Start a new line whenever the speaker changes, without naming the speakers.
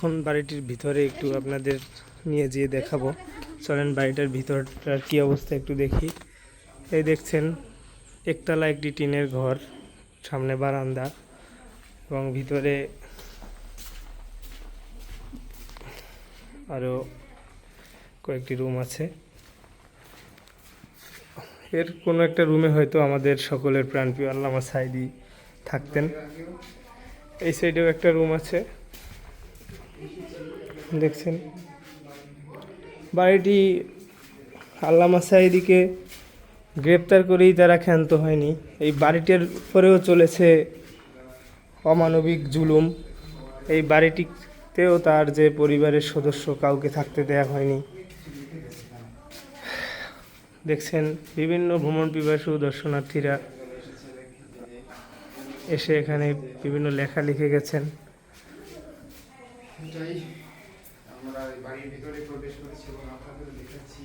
এখন বাড়িটির ভিতরে একটু আপনাদের নিয়ে যেয়ে দেখাবো। চলেন বাড়িটার ভিতরটার কি অবস্থা একটু দেখি। এই দেখছেন, একতলা একটি টিনের ঘর, সামনে বারান্দা এবং ভিতরে আরও কয়েকটি রুম আছে। এর কোনো একটা রুমে হয়তো আমাদের সকলের প্রাণপ্রিয় আল্লামা সাইদি থাকতেন। এই সাইডেও একটা রুম আছে। দেখছেন। বাড়িটি আল্লামা সাইদিকে গ্রেপ্তার করেই তারা ক্ষান্ত হয়নি। এই বাড়িটির উপরেও চলেছে অমানবিক জুলুম। এই বাড়িটিতেও তার যে পরিবারের সদস্য কাউকে থাকতে দেয়া হয়নি। দেখছেন, বিভিন্ন ভ্রমণ পিপাসু দর্শনার্থীরা এসে এখানে বিভিন্ন লেখা লিখে গেছেন।
আমরা বাড়ির ভিতরে প্রবেশ করেছি এবং আপনাদের দেখাচ্ছি।